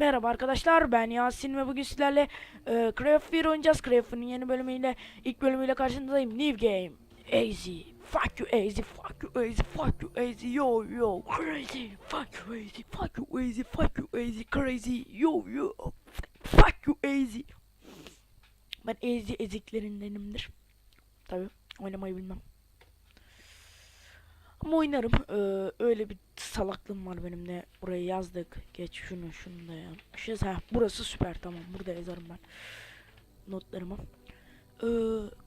Merhaba arkadaşlar ben Yasin ve bugün sizlerle e, Craft 1 oynayacağız. Craft'ın yeni bölümüyle ilk bölümüyle karşınızdayım. New game. Easy. Fuck you easy. Fuck you easy. Fuck you easy. Yo yo. Crazy. Fuck you easy. Fuck you easy. Fuck you easy. Crazy. Yo yo. Fuck you easy. Ben easy eziklerindenimdir. Tabi oynamayı bilmem. Ama oynarım. Ee, öyle bir salaklığım var benim de. Buraya yazdık. Geç şunu şunu da ya. Şey, ha, burası süper tamam. Burada yazarım ben. Notlarımı. Ee,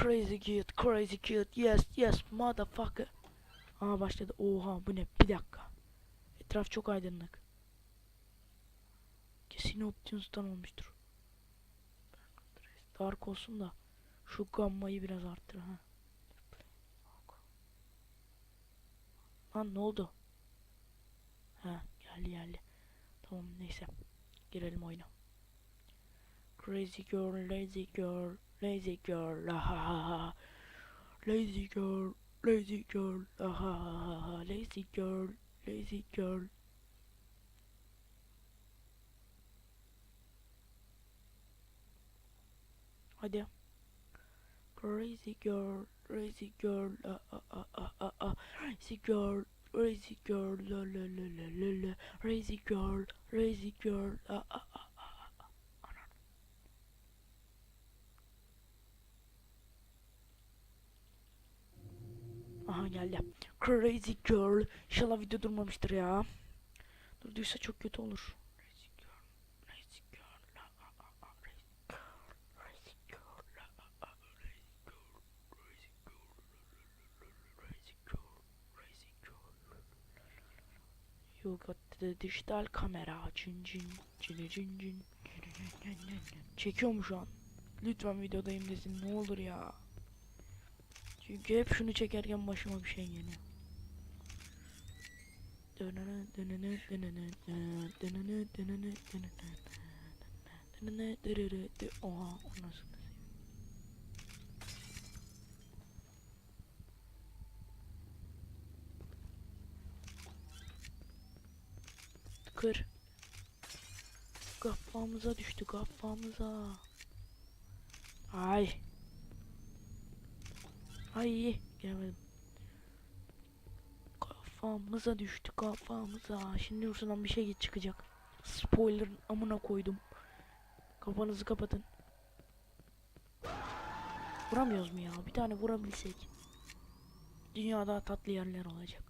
crazy kid, crazy kid. Yes, yes, motherfucker. Aa başladı. Oha bu ne? Bir dakika. Etraf çok aydınlık. Kesin Optimus'tan olmuştur. Dark olsun da şu gammayı biraz arttır ha. Lan ne oldu? Geldi geldi. Tamam neyse. Girelim oyuna. Crazy girl, lazy girl, lazy girl, ah, ha ha ha. Lazy girl, lazy girl, ah, ha ha ha. Lazy girl, lazy girl. Hadi. Crazy girl, crazy girl, ah ah ah ah ah. Crazy girl, crazy girl, la la la la la la. Crazy girl, crazy girl, ah ah. ah. Anan. Aha geldi. Crazy girl. İnşallah video durmamıştır ya. Durduysa çok kötü olur. You got the dijital kamera. Cin cin cin cin cin. Çekiyorum şu an. Lütfen videodayım desin ne olur ya. Çünkü hep şunu çekerken başıma bir şey geliyor. Oha o nasıl? Kır. Kafamıza düştü kafamıza. Ay. Ay gelmedim. Kafamıza düştü kafamıza. Şimdi buradan bir şey çıkacak. Spoiler'ın amına koydum. Kafanızı kapatın. Vuramıyoruz mu ya? Bir tane vurabilsek. Dünyada tatlı yerler olacak.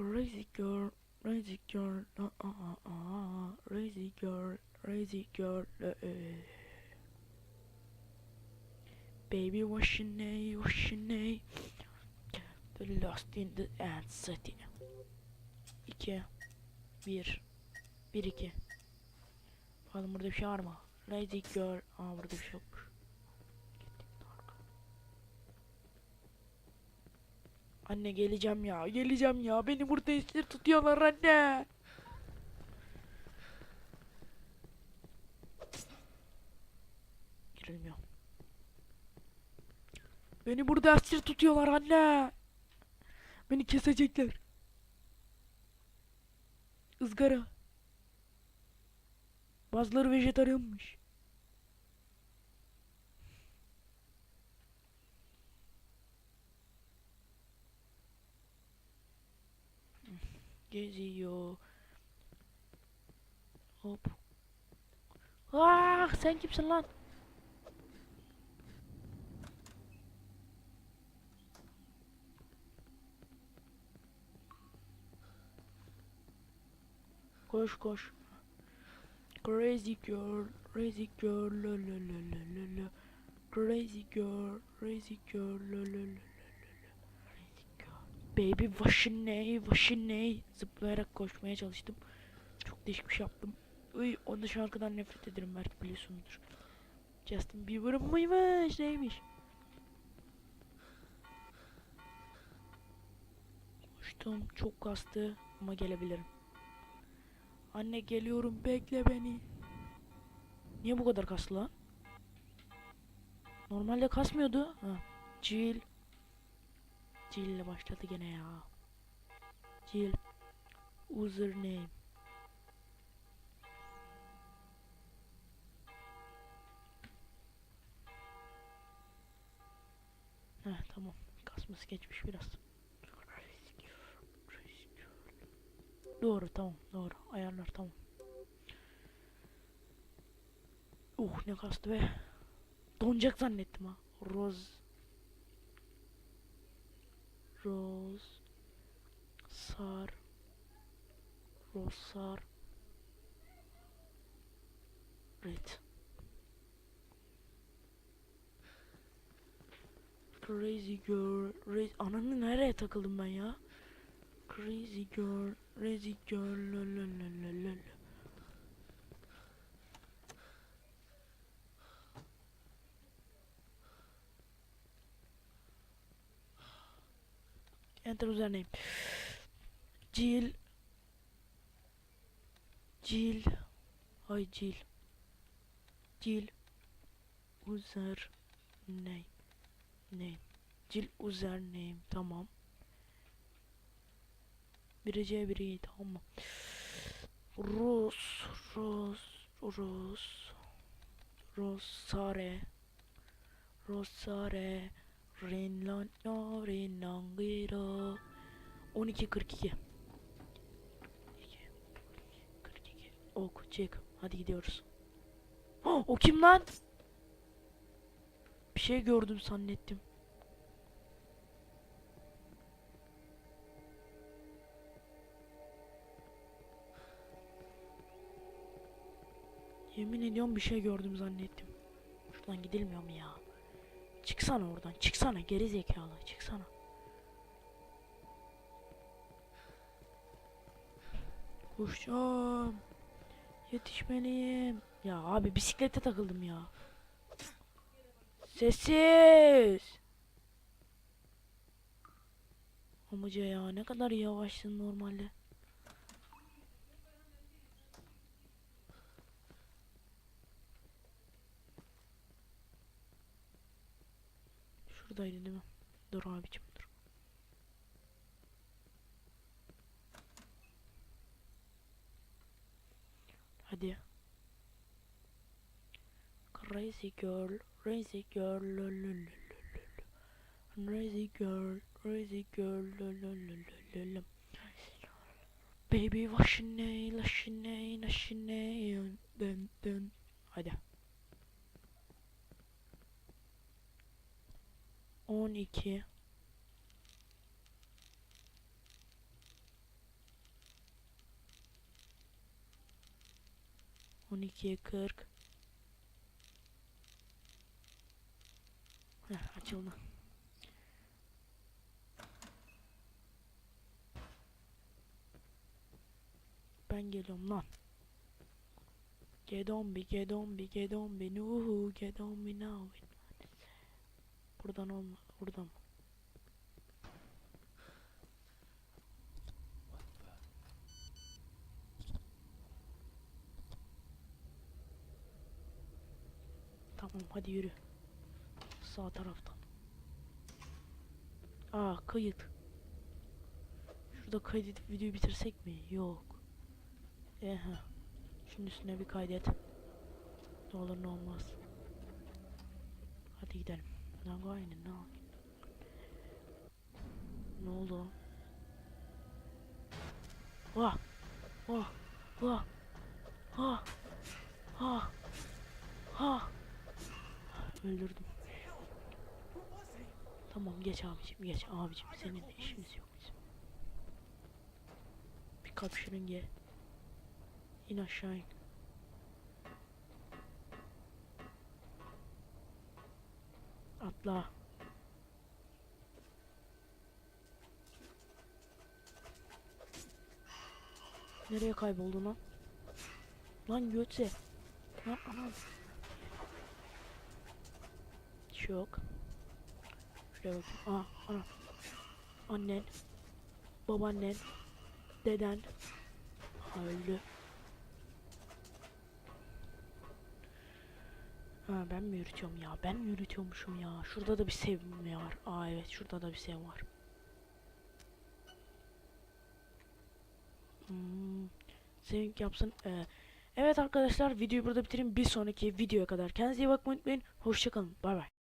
Crazy girl, crazy girl, ah ah ah crazy girl, crazy girl. Baby, what's your name? What's your name? The lost in the city. 2 1 1 2 Bakalım burada bir şey var mı? Lady girl. Aa burada bir şey yokmuş. Anne geleceğim ya. Geleceğim ya. Beni burada esir tutuyorlar anne. Girilmiyor. Beni burada esir tutuyorlar anne. Beni kesecekler. Izgara. Bazıları vejetaryanmış. Geziyor. Hop. Ah sen kimsin lan? Koş koş. Crazy girl, crazy girl, la la la la la. Crazy girl, crazy girl, la la la. Baby your name? Zıplayarak koşmaya çalıştım. Çok değişik bir şey yaptım. Uy, onu şarkıdan nefret ederim belki biliyorsunuzdur. Justin Bieber'ın mıymış neymiş? Koştum çok kastı ama gelebilirim. Anne geliyorum bekle beni. Niye bu kadar kaslı lan? Normalde kasmıyordu. Ha. Jill. Cil ile başladı gene ya. Cil. Username. Heh tamam. Kasması geçmiş biraz. Doğru tamam doğru. Ayarlar tamam. Uh ne kastı be. Donacak zannettim ha. Rose Roz. Sar. Rosar. Red. Crazy girl. Re Ananı nereye takıldım ben ya? Crazy girl. Crazy girl. La la la la la la. Enter username. Jill. Jill. Ay Jill. Jill. User name. Name. Jill user name. Tamam. Biri biri tamam. Ros. Ros. Ros. Rosare. Rosare. Renlano Renangiro 12 42 42 Ok çek hadi gidiyoruz. Oh, O kim lan? Bir şey gördüm zannettim. Yemin ediyorum bir şey gördüm zannettim. Şuradan gidilmiyor mu ya Çıksana oradan. Çıksana geri zekalı. Çıksana. Koşacağım. Yetişmeliyim. Ya abi bisiklete takıldım ya. Sessiz. Amca ya ne kadar yavaşsın normalde. Şuradaydı değil mi? Dur abicim dur. Hadi. Crazy girl, crazy girl, lo. crazy girl, crazy girl, lo. Baby, what's your name, what's your name, what's your name, dun, dun. Hadi. 12 12'ye 40 Heh, açıldı. Ben geliyorum lan. Get on be, nuhu, me now. Buradan olma, buradan. Tamam hadi yürü. Sağ taraftan. Aa kayıt. Şurada kaydedip videoyu bitirsek mi? Yok. Ehe. Şimdi üstüne bir kaydet. Ne olur ne olmaz. Hadi gidelim. Aynı ne oldu? Ne oldu? Vah! Vah! Vah! Ha! Ha! Ha! Öldürdüm. Tamam geç abicim geç abicim senin işimiz yok bizim. Bir kalp şırınge. İn aşağı in. Atla. Nereye kayboldu lan? Lan götse. Lan anam. Hiç yok. Şuraya bakayım. Aa ana. Annen. Babaannen. Deden. Öldü. Ha ben mi yürütüyorum ya? Ben mi yürütüyormuşum ya? Şurada da bir sev mi var? Aa evet şurada da bir sev var. Hmm, Sevink yapsın. Ee, evet arkadaşlar videoyu burada bitireyim. Bir sonraki videoya kadar kendinize iyi bakmayı unutmayın. Hoşçakalın. Bay bay.